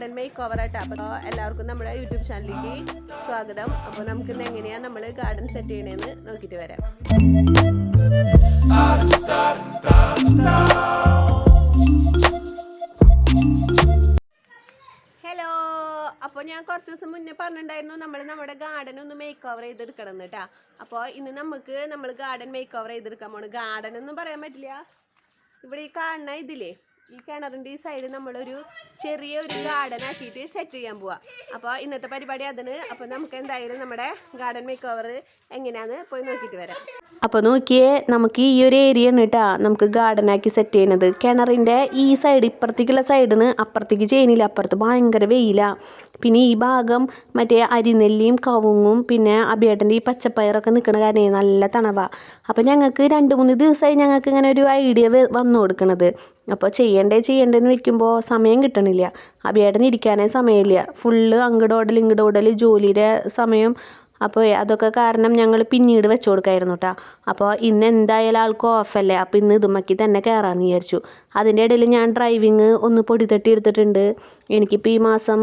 Garden make over ആട്ടോ എല്ലാവർക്കും നമ്മുടെ യൂട്യൂബ് ചാനലിലേക്ക് സ്വാഗതം. അപ്പോൾ നമുക്ക് ഇന്ന് എങ്ങനെയാണ് നമ്മൾ ഗാർഡൻ സെറ്റ് ചെയ്യണേന്ന് നോക്കിയിട്ട് വരാം. ഹലോ അപ്പോൾ ഞാൻ കുറച്ച് ദിവസം മുന്നേ പറഞ്ഞിട്ടുണ്ടായിരുന്നു നമ്മൾ നമ്മുടെ ഗാർഡൻ ഒന്ന് മേക്ക് ഓവർ ചെയ്തെടുക്കണം കേട്ടോ അപ്പോൾ ഇന്ന് നമുക്ക് നമ്മൾ ഗാർഡൻ മേക്ക് ഓവർ ചെയ്തെടുക്കാൻ പോണ്. ഗാർഡൻ ഒന്നും പറയാൻ പറ്റില്ല. ഇവിടെ ഈ കാണുന്ന ഇതില്ലേ? ഈ കിണറിന്റെ ഈ സൈഡ് നമ്മളൊരു ചെറിയ ഒരു ഗാർഡൻ ആക്കിയിട്ട് സെറ്റ് ചെയ്യാൻ പോവാ. അപ്പോൾ ഇന്നത്തെ പരിപാടി അതിന്. അപ്പോൾ നമുക്ക് എന്തായാലും നമ്മുടെ ഗാർഡൻ മേക്ക് ഓവർ എങ്ങനെയാന്ന് പോയി നോക്കിയിട്ട് വരാം. അപ്പോൾ നോക്കിയേ നമുക്ക് ഈ ഒരു ഏരിയ ആണ് കേട്ടോ നമുക്ക് ഗാർഡൻ ആക്കി സെറ്റ് ചെയ്യുന്നത്. കിണറിന്റെ ഈ സൈഡ് ഇപ്പുറത്തേക്കുള്ള സൈഡിന് അപ്പുറത്തേക്ക് ചെയ്യുന്നില്ല. അപ്പുറത്ത് ഭയങ്കര വെയിലാണ് പിന്നെ ഈ ഭാഗം മറ്റേ അരിനെല്ലിയും കവുങ്ങും പിന്നെ അബിയേട്ടന്റെ ഈ പച്ചപ്പയറൊക്കെ നിൽക്കണ കാരണം നല്ല തണവാണ് അപ്പോൾ ഞങ്ങൾക്ക് രണ്ട് മൂന്ന് ദിവസമായി ഞങ്ങൾക്ക് ഇങ്ങനെ ഒരു ഐഡിയ വന്നു കൊടുക്കണത്. അപ്പോൾ ചെയ്യണ്ടേ ചെയ്യണ്ടേന്ന് വെക്കുമ്പോൾ സമയം കിട്ടണില്ല. അബിയേട്ടന് ഇരിക്കാനേ സമയമില്ല. ഫുള്ള് അങ്ങോട്ട് ഓടൽ ഇങ്ങോട്ട് ഓടൽ ജോലിയുടെ സമയം. അപ്പോൾ അതൊക്കെ കാരണം ഞങ്ങൾ പിന്നീട് വെച്ചു കൊടുക്കായിരുന്നു കേട്ടോ അപ്പോൾ ഇന്ന് എന്തായാലും ആൾക്ക് ഓഫല്ലേ അപ്പോൾ ഇന്ന് ഇതുമ്മക്കി തന്നെ കയറാമെന്ന് വിചാരിച്ചു. അതിന്റെ ഇടയിൽ ഞാൻ ഡ്രൈവിങ് ഒന്ന് പൊടിത്തട്ടി തട്ടി എടുത്തിട്ടുണ്ട്. എനിക്കിപ്പോൾ ഈ മാസം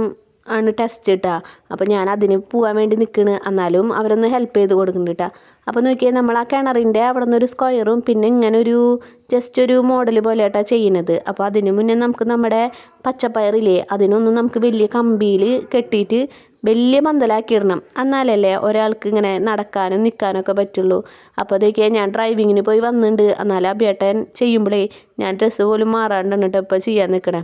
ആണ് ടെസ്റ്റ് കേട്ടോ അപ്പോൾ ഞാൻ അതിന് പോകാൻ വേണ്ടി നിൽക്കണ് എന്നാലും അവരൊന്ന് ഹെൽപ്പ് ചെയ്ത് കൊടുക്കുന്നുണ്ട് കേട്ടോ അപ്പോൾ നോക്കിയാൽ നമ്മൾ ആ കിണറിന്റെ അവിടെ നിന്നൊരു സ്ക്വയറും പിന്നെ ഇങ്ങനെ ഒരു ജസ്റ്റ് ഒരു മോഡൽ പോലെ ആട്ടാ ചെയ്യണത്. അപ്പോൾ അതിന് മുന്നേ നമുക്ക് നമ്മുടെ പച്ചപ്പയറില്ലേ അതിനൊന്നും നമുക്ക് വലിയ കമ്പിയിൽ കെട്ടിയിട്ട് വലിയ മന്തലാക്കി ഇടണം എന്നാലല്ലേ ഒരാൾക്ക് ഇങ്ങനെ നടക്കാനും നിൽക്കാനൊക്കെ പറ്റുള്ളൂ. അപ്പോൾ അതൊക്കെ ഞാൻ ഡ്രൈവിങ്ങിന് പോയി വന്നിട്ടുണ്ട് എന്നാലും അഭ്യേട്ടൻ ചെയ്യുമ്പോഴേ ഞാൻ ഡ്രസ്സ് പോലും മാറാണ്ടാണ് ഇപ്പോൾ ചെയ്യാൻ നിൽക്കണേ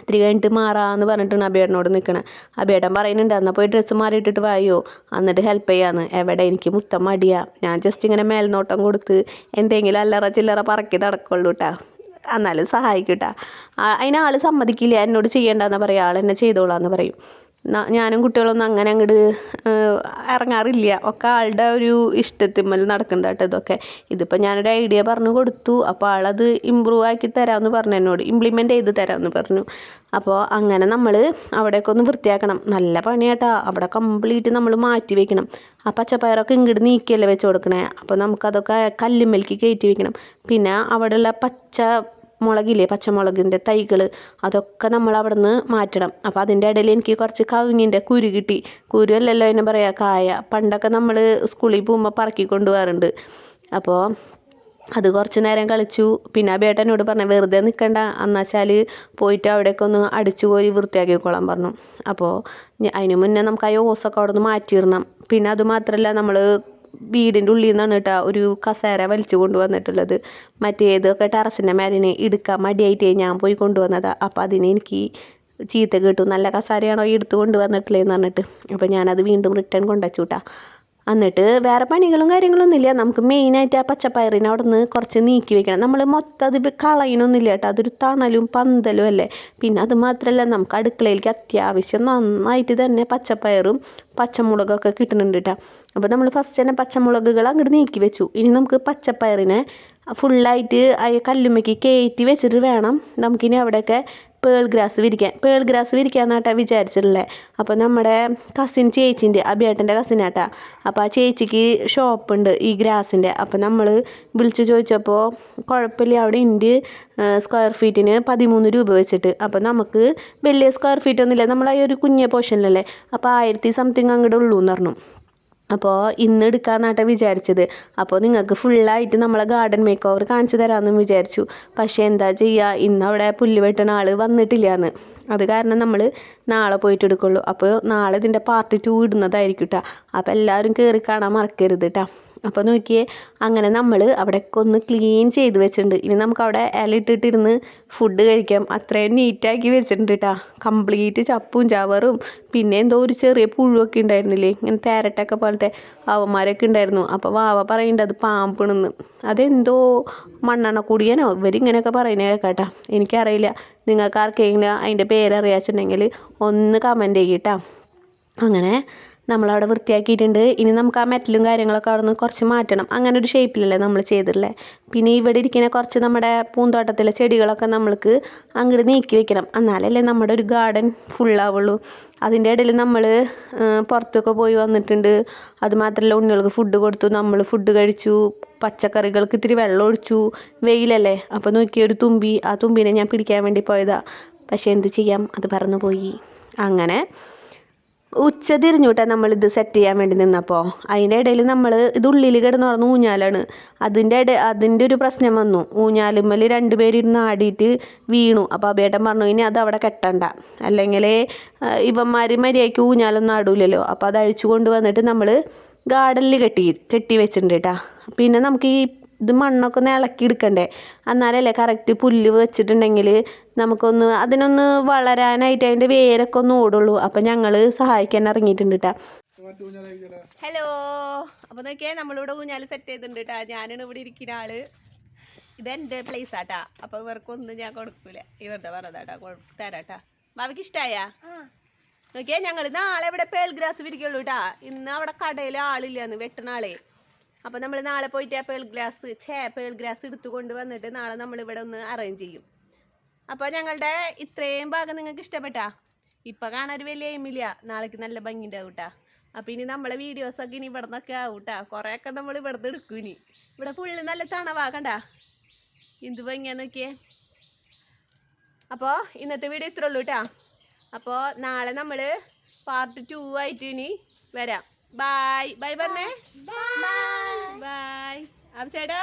ഇത്തിരി കഴിഞ്ഞിട്ട് മാറാന്ന് പറഞ്ഞിട്ടാണ് അബിയേട്ടനോട് നിൽക്കണേ അബിയേട്ടൻ പറയുന്നുണ്ട് എന്നാൽ പോയി ഡ്രസ്സ് മാറിയിട്ടിട്ട് വായോ? എന്നിട്ട് ഹെൽപ്പ് ചെയ്യാന്ന്. എവിടെ എനിക്ക് മുത്തം മടിയാ. ഞാൻ ജസ്റ്റ് ഇങ്ങനെ മേൽനോട്ടം കൊടുത്ത് എന്തെങ്കിലും അല്ലറ ചില്ലറ പറക്കി നടക്കുള്ളൂ കേട്ടാ എന്നാലും സഹായിക്കൂട്ടാ അതിനാൾ സമ്മതിക്കില്ല. എന്നോട് ചെയ്യേണ്ടെന്ന് പറയാം. ആൾ എന്നെ ചെയ്തോളാന്ന് പറയും. ഞാനും കുട്ടികളൊന്നും അങ്ങനെ അങ്ങോട്ട് ഇറങ്ങാറില്ല. ഒക്കെ ആളുടെ ഒരു ഇഷ്ടത്തിന്മേൽ നടക്കുന്നുണ്ട് കേട്ടോ ഇതൊക്കെ. ഇതിപ്പോൾ ഞാനൊരു ഐഡിയ പറഞ്ഞു കൊടുത്തു. അപ്പോൾ ആളത് ഇമ്പ്രൂവ് ആക്കി തരാമെന്ന് പറഞ്ഞു എന്നോട്. ഇംപ്ലിമെന്റ് ചെയ്ത് തരാമെന്ന് പറഞ്ഞു. അപ്പോൾ അങ്ങനെ നമ്മൾ അവിടെയൊക്കെ ഒന്ന് വൃത്തിയാക്കണം. നല്ല പണിയാട്ടാ അവിടെ കംപ്ലീറ്റ് നമ്മൾ മാറ്റി വെക്കണം. ആ പച്ചപ്പയറൊക്കെ ഇങ്ങോട്ട് നീക്കിയല്ലേ വെച്ച് കൊടുക്കണേ? അപ്പോൾ നമുക്കതൊക്കെ കല്ലുമ്മൽക്ക് കയറ്റി വെക്കണം. പിന്നെ അവിടെയുള്ള പച്ച മുളകില്ലേ പച്ചമുളകിന്റെ തൈകൾ അതൊക്കെ നമ്മൾ അവിടെ നിന്ന് മാറ്റണം. അപ്പോൾ അതിന്റെ ഇടയിൽ എനിക്ക് കുറച്ച് കവുങ്ങിന്റെ കുരു കിട്ടി. കുരു അല്ലല്ലോ എന്നെ പറയാ കായ. പണ്ടൊക്കെ നമ്മൾ സ്കൂളിൽ പോകുമ്പോൾ പറക്കി കൊണ്ടുപോകാറുണ്ട്. അപ്പോൾ അത് കുറച്ച് നേരം കളിച്ചു. പിന്നെ ആ ബേട്ടനോട് പറഞ്ഞു വെറുതെ നിൽക്കണ്ട എന്നുവെച്ചാൽ പോയിട്ട് അവിടേക്ക് ഒന്ന് അടിച്ചു കോരി വൃത്തിയാക്കിക്കോളാൻ പറഞ്ഞു. അപ്പോൾ അതിന് മുന്നേ നമുക്ക് ആ ഓസൊക്കെ അവിടെ നിന്ന് മാറ്റിയിടണം. പിന്നെ അതുമാത്രമല്ല നമ്മൾ വീടിന്റെ ഉള്ളിൽ നിന്നാണ് കേട്ടോ ഒരു കസേര വലിച്ചു കൊണ്ടുവന്നിട്ടുള്ളത്. മറ്റേതൊക്കെ ടെറസിന്റെ മേലിന് എടുക്കാൻ മടിയായിട്ടേ ഞാൻ പോയി കൊണ്ടുവന്നതാണ് അപ്പോൾ അതിന് എനിക്ക് ചീത്ത കേട്ടു. നല്ല കസാരയാണോ ഈ എടുത്തു കൊണ്ടുവന്നിട്ടില്ലേന്ന് പറഞ്ഞിട്ട്. അപ്പോൾ ഞാനത് വീണ്ടും റിട്ടേൺ കൊണ്ടുവച്ചു കേട്ടോ എന്നിട്ട് വേറെ പണികളും കാര്യങ്ങളൊന്നും ഇല്ല. നമുക്ക് മെയിനായിട്ട് ആ പച്ചപ്പയറിനെ അവിടെ നിന്ന് കുറച്ച് നീക്കി വെക്കണം. നമ്മൾ മൊത്തം അത് കളയണമൊന്നുമില്ല കേട്ടോ. അതൊരു തണലും പന്തലും അല്ലേ? പിന്നെ അത് മാത്രമല്ല നമുക്ക് അടുക്കളയിലേക്ക് അത്യാവശ്യം നന്നായിട്ട് തന്നെ പച്ചപ്പയറും പച്ചമുളകൊക്കെ കിട്ടുന്നുണ്ട് കേട്ടോ അപ്പോൾ നമ്മൾ ഫസ്റ്റ് തന്നെ പച്ചമുളകുകൾ അങ്ങോട്ട് നീക്കി വെച്ചു. ഇനി നമുക്ക് പച്ചപ്പയറിനെ ഫുള്ളായിട്ട് ആ കല്ലുമ്മയ്ക്ക് കയറ്റി വെച്ചിട്ട് വേണം നമുക്കിനി അവിടെയൊക്കെ പേൾ ഗ്രാസ് വിരിക്കാൻ. പേൾ ഗ്രാസ് വിരിക്കാന്നാട്ടാ വിചാരിച്ചിട്ടുള്ളത് അപ്പോൾ നമ്മുടെ കസിൻ ചേച്ചിന്റെ അബിയേട്ടന്റെ കസിനാട്ടാ അപ്പോൾ ആ ചേച്ചിക്ക് ഷോപ്പുണ്ട് ഈ ഗ്രാസിന്റെ അപ്പോൾ നമ്മൾ വിളിച്ചു ചോദിച്ചപ്പോൾ കുഴപ്പമില്ല അവിടെ ഉണ്ട് സ്ക്വയർ ഫീറ്റിന് പതിമൂന്ന് രൂപ വെച്ചിട്ട്. അപ്പോൾ നമുക്ക് വലിയ സ്ക്വയർ ഫീറ്റ് ഒന്നുമില്ല. നമ്മൾ ആ ഒരു കുഞ്ഞ പോർഷനിലല്ലേ അപ്പോൾ ആയിരത്തി സംതിങ് അങ്ങോട്ട് ഉള്ളൂ എന്ന് പറഞ്ഞു. അപ്പോൾ ഇന്ന് എടുക്കാന്നാട്ടെ വിചാരിച്ചത്. അപ്പോൾ നിങ്ങൾക്ക് ഫുള്ളായിട്ട് നമ്മളെ ഗാർഡൻ മേക്ക് ഓവർ കാണിച്ചു തരാമെന്നും വിചാരിച്ചു. പക്ഷേ എന്താ ചെയ്യുക ഇന്ന് അവിടെ പുല്ല് വെട്ടണ ആൾ വന്നിട്ടില്ലാന്ന്. അത് കാരണം നമ്മൾ നാളെ പോയിട്ട് എടുക്കുള്ളൂ. അപ്പോൾ നാളെ ഇതിന്റെ പാർട്ട് ടു ഇടുന്നതായിരിക്കും കേട്ടോ അപ്പോൾ എല്ലാവരും കയറി കാണാൻ മറക്കരുത് കേട്ടോ അപ്പോൾ നോക്കിയേ അങ്ങനെ നമ്മൾ അവിടെയൊക്കെ ഒന്ന് ക്ലീൻ ചെയ്ത് വെച്ചിട്ടുണ്ട്. ഇനി നമുക്ക് അവിടെ ഇലയിട്ടിട്ടിരുന്ന് ഫുഡ് കഴിക്കാം. അത്രയും നീറ്റാക്കി വെച്ചിട്ടുണ്ട് കേട്ടോ കംപ്ലീറ്റ് ചപ്പും ചവറും. പിന്നെ എന്തോ ഒരു ചെറിയ പുഴുവൊക്കെ ഉണ്ടായിരുന്നില്ലേ? ഇങ്ങനെ തേരട്ടൊക്കെ പോലത്തെ അവന്മാരൊക്കെ ഉണ്ടായിരുന്നു. അപ്പോൾ വാവ പറയുന്നുണ്ട് അത് പാമ്പിണെന്ന്. അതെന്തോ മണ്ണെണ്ണ കുടിയനോ ഇവരിങ്ങനെയൊക്കെ പറയുന്നത് കേൾക്കാട്ടാ. എനിക്കറിയില്ല. നിങ്ങൾക്ക് ആർക്കെങ്കിലും അതിന്റെ പേരറിയാച്ചിട്ടുണ്ടെങ്കിൽ ഒന്ന് കമന്റ് ചെയ്യട്ടാ അങ്ങനെ നമ്മളവിടെ വൃത്തിയാക്കിയിട്ടുണ്ട്. ഇനി നമുക്ക് ആ മെറ്റലും കാര്യങ്ങളൊക്കെ അവിടെ നിന്ന് കുറച്ച് മാറ്റണം. അങ്ങനെ ഒരു ഷേപ്പിലല്ലേ നമ്മൾ ചെയ്തിട്ടുള്ളത് പിന്നെ ഇവിടെ ഇരിക്കുന്ന കുറച്ച് നമ്മുടെ പൂന്തോട്ടത്തിലെ ചെടികളൊക്കെ നമ്മൾക്ക് അങ്ങോട്ട് നീക്കി വെക്കണം. എന്നാലല്ലേ നമ്മുടെ ഒരു ഗാർഡൻ ഫുള്ളാവുള്ളൂ അതിന്റെ ഇടയിൽ നമ്മൾ പുറത്തൊക്കെ പോയി വന്നിട്ടുണ്ട്. അതുമാത്രമല്ല ഉണ്ണികൾക്ക് ഫുഡ് കൊടുത്തു. നമ്മൾ ഫുഡ് കഴിച്ചു. പച്ചക്കറികൾക്ക് ഇത്തിരി വെള്ളം ഒഴിച്ചു. വെയിലല്ലേ? അപ്പോൾ നോക്കിയ ഒരു തുമ്പി. ആ തുമ്പിനെ ഞാൻ പിടിക്കാൻ വേണ്ടി പോയതാണ് പക്ഷേ എന്ത് ചെയ്യാം? അത് പറന്നു പോയി. അങ്ങനെ ഉച്ച തിരിഞ്ഞുട്ടാ നമ്മളിത് സെറ്റ് ചെയ്യാൻ വേണ്ടി നിന്നപ്പോൾ അതിന്റെ ഇടയിൽ നമ്മൾ ഇത് ഉള്ളിൽ കിടന്ന് പറഞ്ഞ ഊഞ്ഞാലാണ്. അതിന്റെ ഇട അതിന്റെ ഒരു പ്രശ്നം വന്നു. ഊഞ്ഞാലുമ്മൽ രണ്ടുപേരിരുന്ന് ആടിയിട്ട് വീണു. അപ്പോൾ അബേട്ടൻ പറഞ്ഞു ഇനി അത് അവിടെ കെട്ടണ്ട. അല്ലെങ്കിൽ ഇവന്മാർ മര്യാദയ്ക്ക് ഊഞ്ഞാലൊന്നും ആടൂലല്ലോ. അപ്പോൾ അത് അഴിച്ചു കൊണ്ട് വന്നിട്ട് നമ്മൾ ഗാർഡനിൽ കെട്ടി കെട്ടി വെച്ചിട്ടുണ്ട് കേട്ടാ പിന്നെ നമുക്ക് ഈ ഇത് മണ്ണൊക്കെ ഒന്ന് ഇളക്കി എടുക്കണ്ടേ? എന്നാലല്ലേ കറക്റ്റ് പുല്ല് വെച്ചിട്ടുണ്ടെങ്കിൽ നമുക്കൊന്ന് അതിനൊന്ന് വളരാനായിട്ട് അതിന്റെ വേരൊക്കെ ഒന്ന് ഓടുള്ളൂ. അപ്പം ഞങ്ങൾ സഹായിക്കാൻ ഇറങ്ങിയിട്ടുണ്ട് കേട്ടോ ഹലോ. അപ്പോൾ നോക്കിയാൽ നമ്മളിവിടെ ഊഞ്ഞാൽ സെറ്റ് ചെയ്തിട്ടുണ്ട് കേട്ടാ ഞാനാണ് ഇവിടെ ഇരിക്കുന്ന ആൾ. ഇതെന്റെ പ്ലേസ് ആട്ടാ അപ്പോൾ ഇവർക്കൊന്നും ഞാൻ കൊടുക്കൂല. ഇവരുടെ പറഞ്ഞതാട്ടാ തരാട്ടാ ബാബിക്ക് ഇഷ്ടായാ? നോക്കിയാ ഞങ്ങൾ നാളെ ഇവിടെ പേൾ ഗ്രാസ് വിരിക്കുള്ളൂ കേട്ടാ ഇന്ന് അവിടെ കടയിൽ ആളില്ലാന്ന് വെട്ടണ ആളെ. അപ്പോൾ നമ്മൾ നാളെ പോയിട്ട് ആ പേൾ ഗ്ലാസ് ഛേ പേൾ ഗ്ലാസ് എടുത്തുകൊണ്ട് വന്നിട്ട് നാളെ നമ്മൾ ഇവിടെ ഒന്ന് അറേഞ്ച് ചെയ്യും. അപ്പോൾ ഞങ്ങളുടെ ഇത്രയും ഭാഗം നിങ്ങൾക്ക് ഇഷ്ടപ്പെട്ടാ? ഇപ്പം കാണാൻ വലിയ എയിമില്ല നാളേക്ക് നല്ല ഭംഗി ഉണ്ടാവൂട്ടാ അപ്പൊ അപ്പോൾ ഇനി നമ്മളെ വീഡിയോസൊക്കെ ഇനി ഇവിടെ നിന്നൊക്കെ ആവൂട്ടാ കൊറേ കുറേയൊക്കെ നമ്മൾ ഇവിടുന്ന് എടുക്കും ഇനി. ഇവിടെ ഫുള്ള് നല്ല തണവാ കണ്ടാ? എന്ത് ഭംഗിയാ നോക്കിയേ? അപ്പോൾ ഇന്നത്തെ വീഡിയോ ഇത്രേ കേട്ടോ അപ്പോൾ നാളെ നമ്മൾ പാർട്ട് ടു ആയിട്ട് ഇനി വരാം. ബായ് ബൈ പറഞ്ഞേ ബായ് അപ്പൊ ചേട്ടാ.